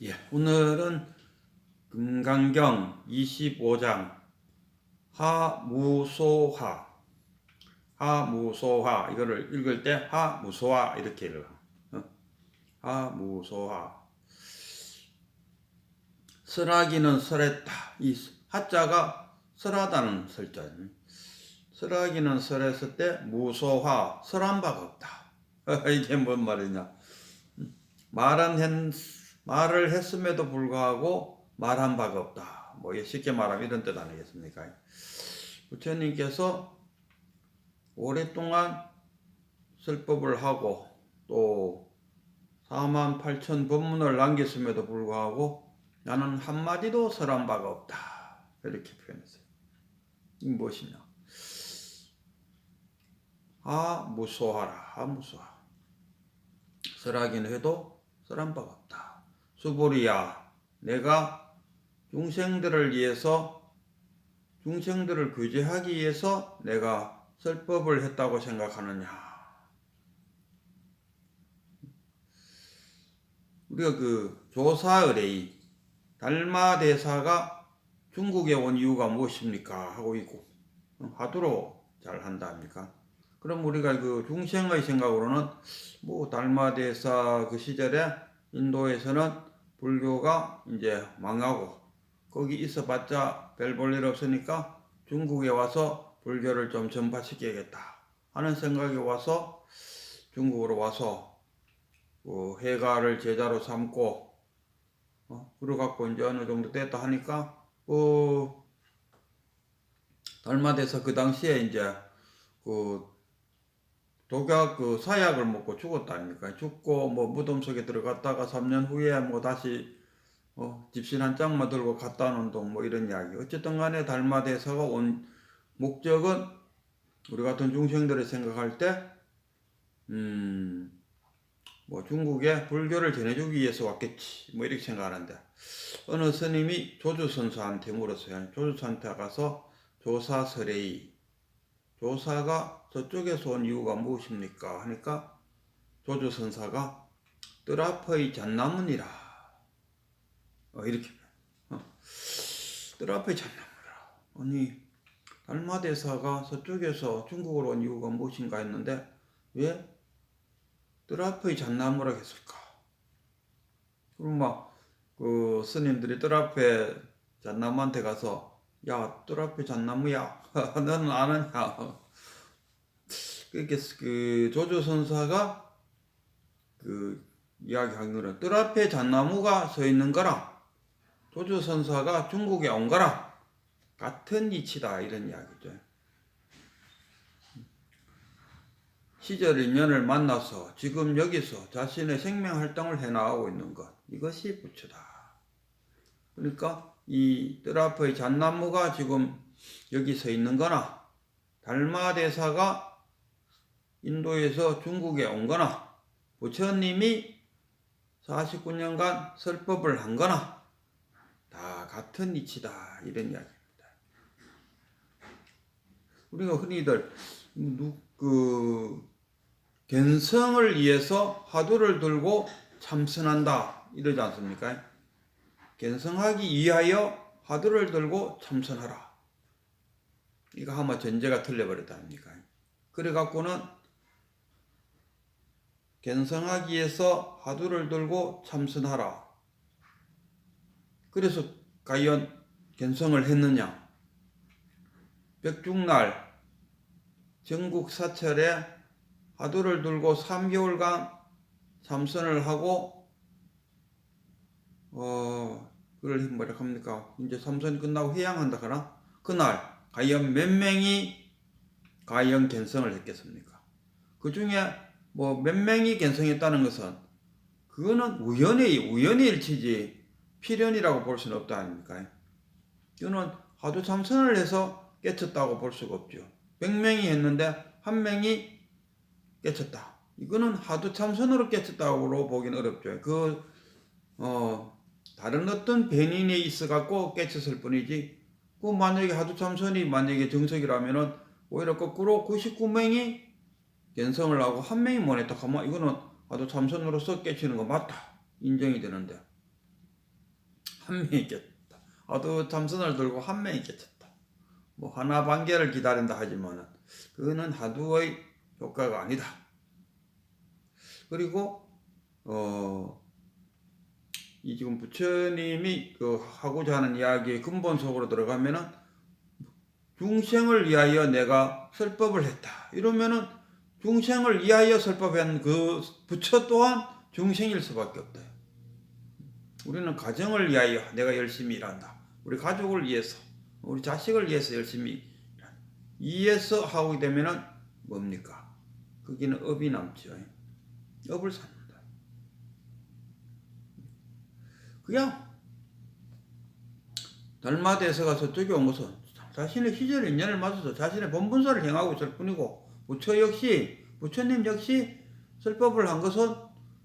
예, 오늘은 금강경 25장 하무소하 하무소하 이거를 읽을 때 하무소하 이렇게 읽어. 어? 하무소하 설하기는 설했다. 이 하자가 설하다는 설자. 설하기는 설했을 때 무소하 설한 바가 없다. 이게 뭔 말이냐? 말은 했, 말을 했음에도 불구하고 말한 바가 없다. 뭐 쉽게 말하면 이런 뜻 아니겠습니까? 부처님께서 오랫동안 설법을 하고 또 4만 8천 법문을 남겼음에도 불구하고 나는 한마디도 설한 바가 없다. 이렇게 표현했어요. 이 무엇이냐? 아 무소하라. 아 무소하. 설하긴 해도 설한 바가 없다. 수보리야, 내가 중생들을 위해서 중생들을 규제하기 위해서 내가 설법을 했다고 생각하느냐? 우리가 그 조사 의뢰이 달마 대사가 중국에 온 이유가 무엇입니까? 하고 있고 하도로 잘 한답니까? 그럼 우리가 그 중생의 생각으로는 뭐 달마 대사 그 시절에 인도에서는 불교가 이제 망하고 거기 있어봤자 별 볼 일 없으니까 중국에 와서 불교를 좀 전파시켜야겠다 하는 생각이 와서 중국으로 와서 그 해가를 제자로 삼고 어, 그래갖고 이제 어느 정도 됐다 하니까 그 달마대사 그 당시에 이제 그 독약 그 사약을 먹고 죽었다 아닙니까? 죽고 뭐 무덤 속에 들어갔다가 3년 후에 뭐 다시 어, 집신 한 짝만 들고 갔다 오는 동 뭐 이런 이야기. 어쨌든 간에 달마대사가 온 목적은 우리 같은 중생들이 생각할 때, 음, 뭐 중국에 불교를 전해주기 위해서 왔겠지. 뭐 이렇게 생각하는데, 어느 스님이 조주선사한테 물었어요. 조주선한테 가서 조사설의 조사가 저쪽에서 온 이유가 무엇입니까? 하니까 조주선사가 뜰 앞의 잣나무니라. 어, 이렇게. 어. 뜰 앞의 잣나무라. 아니, 달마대사가 서쪽에서 중국으로 온 이유가 무엇인가 했는데, 왜 뜰 앞의 잣나무라 했을까? 그럼 막, 그 스님들이 뜰 앞에 잣나무한테 가서, 야, 뜰 앞에 잣나무야. 너는 아느냐? 그렇게 그 조조 선사가 그 거는 뜰 앞에 잣나무가 서 있는 거랑 조조 선사가 중국에 온 거랑 같은 이치다 이런 이야기죠. 시절 인연을 만나서 지금 여기서 자신의 생명 활동을 해 나가고 있는 것 이것이 부처다. 그러니까 이 뜰 앞의 잣나무가 지금 여기 서 있는 거나 달마 대사가 인도에서 중국에 온 거나 부처님이 49년간 설법을 한 거나 다 같은 이치다 이런 이야기입니다. 우리가 흔히들 그 견성을 위해서 화두를 들고 참선한다 이러지 않습니까? 견성하기 위하여 화두를 들고 참선하라. 이거 하면 전제가 틀려버렸다 아닙니까? 그래 갖고는 견성하기 위해서 화두를 들고 참선하라. 그래서 과연 견성을 했느냐? 백중날 전국 사철에 화두를 들고 3개월간 참선을 하고 어 그걸 뭐라 합니까? 이제 참선이 끝나고 회양한다 그나 그날 과연 몇 명이 과연 견성을 했겠습니까? 그 중에 뭐 몇 명이 견성했다는 것은 그거는 우연의 우연의 일치지 필연이라고 볼 수는 없다 아닙니까? 이거는 하도 참선을 해서 깨쳤다고 볼 수가 없죠. 100명이 했는데 한 명이 깨쳤다. 이거는 하도 참선으로 깨쳤다고 보기는 어렵죠. 그, 어, 다른 어떤 변인이 있어 갖고 깨쳤을 뿐이지, 그 만약에 하도 참선이 만약에 정석이라면은 오히려 거꾸로 99명이 견성을 하고 한 명이 못했다 하면 이거는 하도 참선으로서 깨치는 거 맞다. 인정이 되는데. 한 명이 깨쳤다. 아도 참선을 들고 한 명이 깨쳤다. 뭐 하나 반개를 기다린다 하지만은 그거는 하두의 효과가 아니다. 그리고 어, 이 지금 부처님이 그 하고자 하는 이야기의 근본 속으로 들어가면은 중생을 위하여 내가 설법을 했다. 이러면은 중생을 위하여 설법한 그 부처 또한 중생일 수밖에 없다. 우리는 가정을 위하여 내가 열심히 일한다. 우리 가족을 위해서, 우리 자식을 위해서 열심히 일한다. 이에서 하게 되면은 뭡니까? 거기는 업이 남죠. 업을 쌓는다. 그냥 달마대에서 가 서쪽에 온 것은 자신의 시절 인연을 맞춰서 자신의 본분사를 행하고 있을 뿐이고 부처 역시 부처님 역시 설법을 한 것은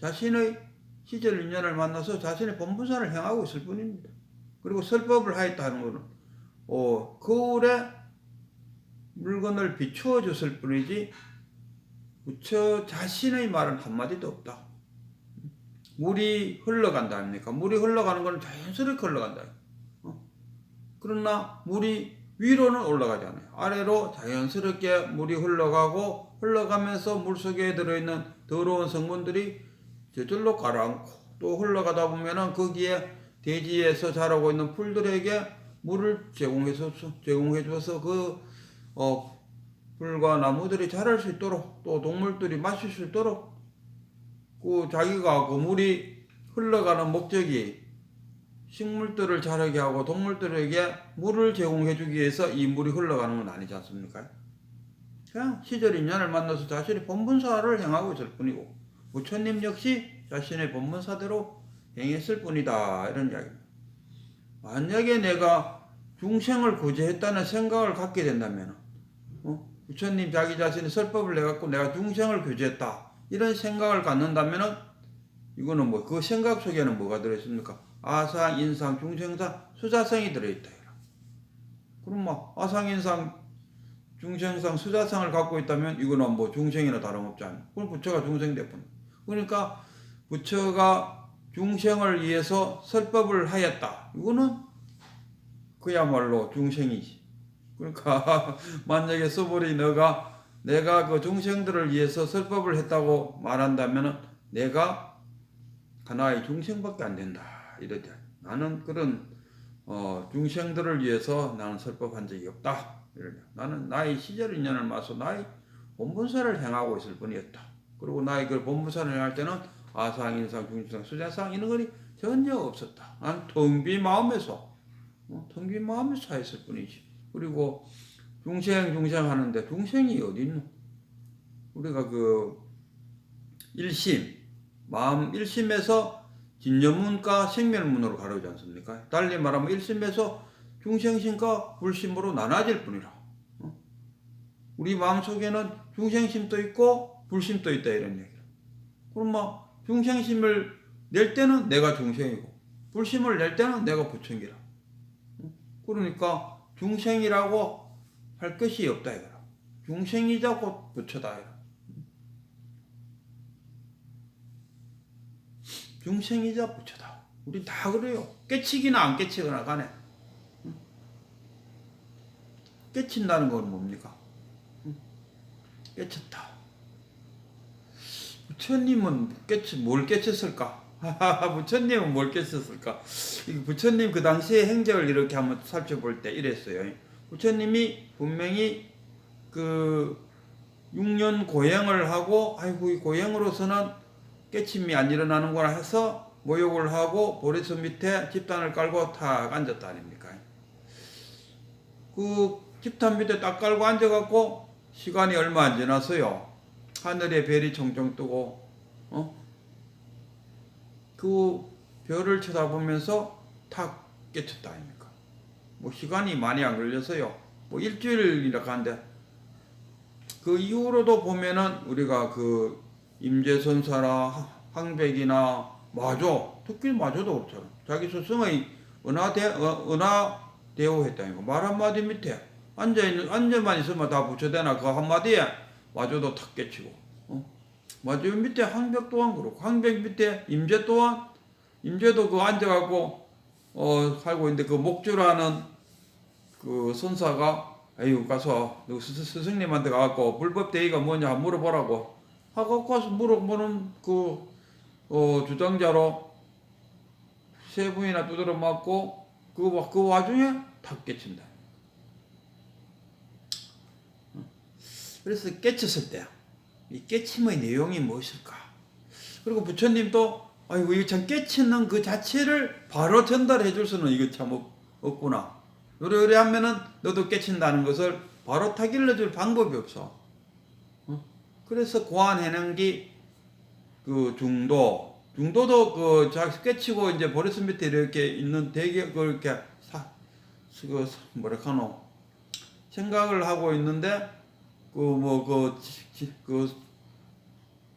자신의 시절 인연을 만나서 자신의 본분사를 행하고 있을 뿐입니다. 그리고 설법을 하였다는 것은 어, 거울에 물건을 비추어 줬을 뿐이지 부처 자신의 말은 한마디도 없다. 물이 흘러간다 아닙니까? 물이 흘러가는 건 자연스럽게 흘러간다. 어? 그러나 물이 위로는 올라가지 않아요. 아래로 자연스럽게 물이 흘러가고 흘러가면서 물 속에 들어있는 더러운 성분들이 저절로 가라앉고 또 흘러가다 보면은 거기에 대지에서 자라고 있는 풀들에게 물을 제공해서 제공해줘서 그 어, 풀과 나무들이 자랄 수 있도록 또 동물들이 마실 수 있도록 그 자기가 그 물이 흘러가는 목적이 식물들을 자라게 하고 동물들에게 물을 제공해 주기 위해서 이 물이 흘러가는 건 아니지 않습니까? 그냥 시절 인연을 만나서 자신의 본분사를 행하고 있을 뿐이고 부처님 역시 자신의 본분사대로 행했을 뿐이다 이런 이야기입니다. 만약에 내가 중생을 구제했다는 생각을 갖게 된다면 어? 부처님 자기 자신의 설법을 내갖고 내가 중생을 구제했다 이런 생각을 갖는다면은 이거는 뭐 그 생각 속에는 뭐가 들어있습니까? 아상, 인상, 중생상, 수자성이 들어있다. 그럼 뭐 아상, 인상, 중생상, 수자성을 갖고 있다면 이거는 뭐 중생이나 다름없지 않아요. 그럼 부처가 중생 대뿐. 그러니까 부처가 중생을 위해서 설법을 하였다. 이거는 그야말로 중생이지. 그러니까 만약에 서불이 너가 내가 그 중생들을 위해서 설법을 했다고 말한다면 내가 하나의 중생밖에 안 된다. 이러지. 나는 그런 어, 중생들을 위해서 나는 설법한 적이 없다. 이러냐. 나는 나의 시절 인연을 맞서 나의 본분사를 행하고 있을 뿐이었다. 그리고 나의 그 본분사를 행할 때는 아상, 인상, 중상, 수자상 이런 것이 전혀 없었다. 난 텅빈 마음에서 어, 텅빈 마음에서 했을 뿐이지. 그리고 중생 중생 하는데 중생이 어디 있노? 우리가 그 일심 마음 일심에서 진여문과 생멸문으로 가르지 않습니까? 달리 말하면 일심에서 중생심과 불심으로 나눠질 뿐이라. 어? 우리 마음 속에는 중생심도 있고 불심도 있다 이런 얘기를. 그럼 뭐 중생심을 낼 때는 내가 중생이고 불심을 낼 때는 내가 부처이라. 어? 그러니까 중생이라고 할 것이 없다 이거라. 중생이자 곧 부처다 이거라. 중생이자 부처다. 우리 다 그래요. 깨치기나 안 깨치거나 간에. 깨친다는 건 뭡니까? 깨쳤다. 부처님은 깨치, 뭘 깨쳤을까? 부처님은 뭘 깨쳤을까? 부처님 그 당시의 행적을 이렇게 한번 살펴볼 때 이랬어요. 부처님이 분명히 그 6년 고행을 하고 아이고 이 고행으로서는 깨침이 안 일어나는구나 해서 모욕을 하고 보리수 밑에 집단을 깔고 탁 앉았다 아닙니까? 그 집단 밑에 딱 깔고 앉아갖고 시간이 얼마 안 지났어요. 하늘에 별이 총총 뜨고 어? 그 별을 쳐다보면서 탁 깨쳤다 아닙니까? 뭐 시간이 많이 안 걸려서요. 뭐 일주일이라 하는데 그 이후로도 보면은 우리가 그 임재선사나 황백이나 마조 특히 마조도 그렇잖아. 자기 스승의 은하대 어, 은하대오했다 이거 말 한마디 밑에 앉아 있는 앉아만 있으면 다 부처되나 그 한마디에 마조도 탁 깨치고 어? 마조 밑에 황백 또한 그렇고 황백 밑에 임재 또한 임재도 그 앉아갖고 어 살고 있는데 그 목주라는 그 선사가 아유 가서 너 스- 스승님한테 가갖고 불법 대의가 뭐냐 물어보라고 하고 가서 물어보는 그 어, 주장자로 세 분이나 두드려 맞고 그, 와- 그 와중에 탁 깨친다. 그래서 깨쳤을 때 이 깨침의 내용이 무엇일까? 그리고 부처님도 아이고 이거 참 깨치는 그 자체를 바로 전달해 줄 수는 이거 참 없, 없구나. 요래요래 하면은 너도 깨친다는 것을 바로 타길러 줄 방법이 없어. 어? 그래서 고안해낸 게그 중도, 중도도 그 자기 깨치고 이제 버리스 밑에 이렇게 있는 대개 그 이렇게 사, 그 뭐라 카노 생각을 하고 있는데 그 뭐그 그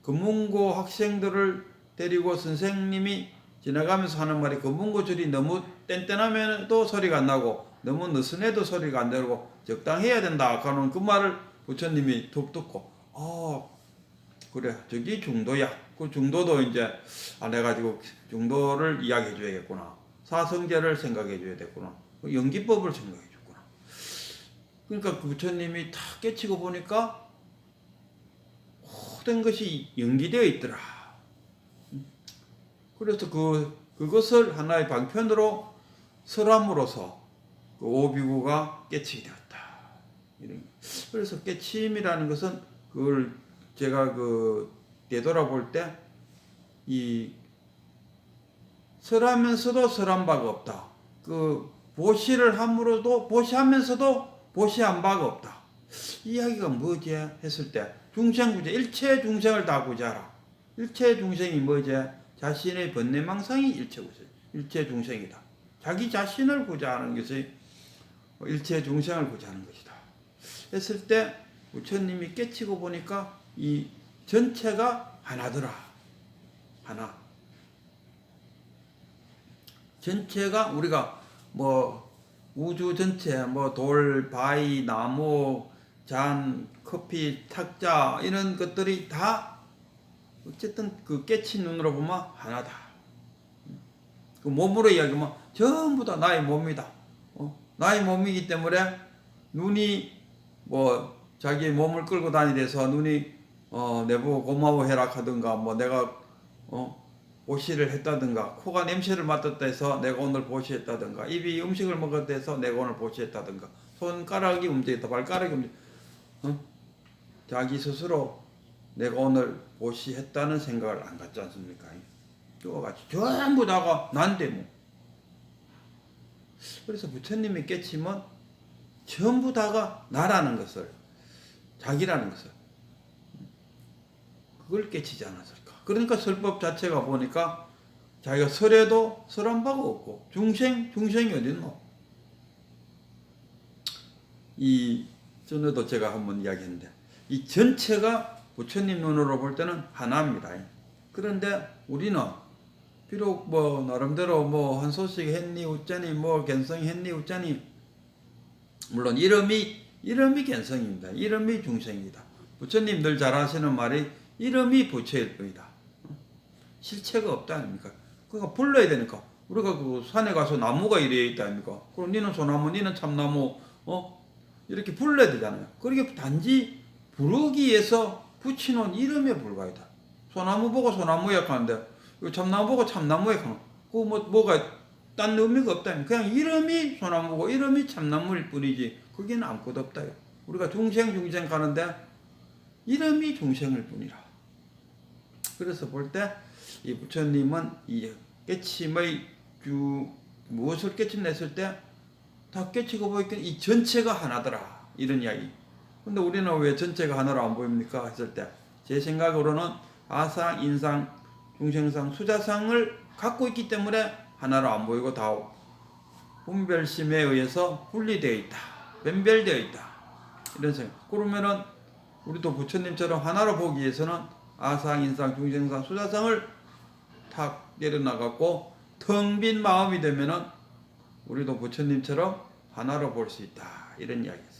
금문고 학생들을 데리고 선생님이 지나가면서 하는 말이 금문고 줄이 너무 뗀뗀하면 또 소리가 안 나고 너무 느슨해도 소리가 안 나고 적당해야 된다 하는 그 말을 부처님이 툭 듣고 아 그래 저기 중도야. 그 중도도 이제 안 해가지고 중도를 이야기해 줘야겠구나. 사성제를 생각해 줘야 되구나. 그 연기법을 생각해 줬구나. 그러니까 그 부처님이 다 깨치고 보니까 모든 것이 연기되어 있더라. 그래서 그 그것을 하나의 방편으로 설함으로써 그 오비구가 깨치게 되었다. 이런 그래서 깨침이라는 것은 그걸 제가 그 되돌아볼 때 이 설하면서도 설한 바가 없다. 그 보시를 함으로도 보시하면서도 보시한 바가 없다. 이야기가 뭐지 했을 때 중생구제 일체 중생을 다 구제하라. 일체 중생이 뭐지? 자신의 번뇌망상이 일체 구제. 일체 중생이다. 자기 자신을 구제하는 것이 일체 중생을 구제하는 것이다. 했을 때 부처님이 깨치고 보니까 이 전체가 하나더라. 하나. 전체가 우리가 뭐 우주 전체 뭐 돌, 바위, 나무, 잔, 커피, 탁자 이런 것들이 다 어쨌든 그 깨친 눈으로 보면 하나다. 그 몸으로 이야기하면 전부 다 나의 몸이다. 어? 나의 몸이기 때문에 눈이 뭐 자기 몸을 끌고 다니면서 눈이 어 내보고 고마워해라 하든가 뭐 내가 어 보시를 했다든가 코가 냄새를 맡았다 해서 내가 오늘 보시했다든가 입이 음식을 먹었다 해서 내가 오늘 보시했다든가 손가락이 움직였다 발가락이 움직 어? 자기 스스로 내가 오늘 보시했다는 생각을 안 갖지 않습니까? 그와 같이 전부 다가 난데 뭐 그래서 부처님이 깨치면 전부 다가 나라는 것을 자기라는 것을 그걸 깨치지 않았을까? 그러니까 설법 자체가 보니까 자기가 설에도 설한 바가 없고 중생 중생이 어딨노? 이 전에도 제가 한번 이야기했는데 이 전체가 부처님 눈으로 볼 때는 하나입니다. 그런데 우리는 비록 뭐 나름대로 뭐 한 소식 했니 웃자니 뭐 견성이 했니 웃자니 물론 이름이 이름이 견성입니다. 이름이 중생이다. 부처님 늘 잘하시는 말이 이름이 부처일 뿐이다. 실체가 없다 아닙니까? 그러니까 불러야 되니까 우리가 그 산에 가서 나무가 이래 있다 아닙니까? 그럼 니는 소나무, 니는 참나무, 어 이렇게 불러야 되잖아요. 그렇게 단지 부르기 위해서 붙이는 이름에 불과하다. 소나무 보고 하는데 이거 참나무 보고 참나무에 하는 그뭐 뭐가 딴 의미가 없다. 그냥 이름이 소나무고 이름이 참나무일 뿐이지 그게는 아무것도 없다. 우리가 중생 중생 가는데 이름이 중생일 뿐이라. 그래서 볼 때 이 부처님은 이 깨침의 주 무엇을 깨침냈을 때 다 깨치고 보니까 이 전체가 하나더라 이런 이야기. 근데 우리는 왜 전체가 하나로 안 보입니까? 했을 때 제 생각으로는 아상, 인상, 중생상, 수자상을 갖고 있기 때문에 하나로 안 보이고 다 분별심에 의해서 분리되어 있다. 변별되어 있다. 이런 생각. 그러면은 우리도 부처님처럼 하나로 보기 위해서는 아상, 인상, 중생상, 수자상을 탁 내려나갔고 텅 빈 마음이 되면은 우리도 부처님처럼 하나로 볼 수 있다. 이런 이야기였어요.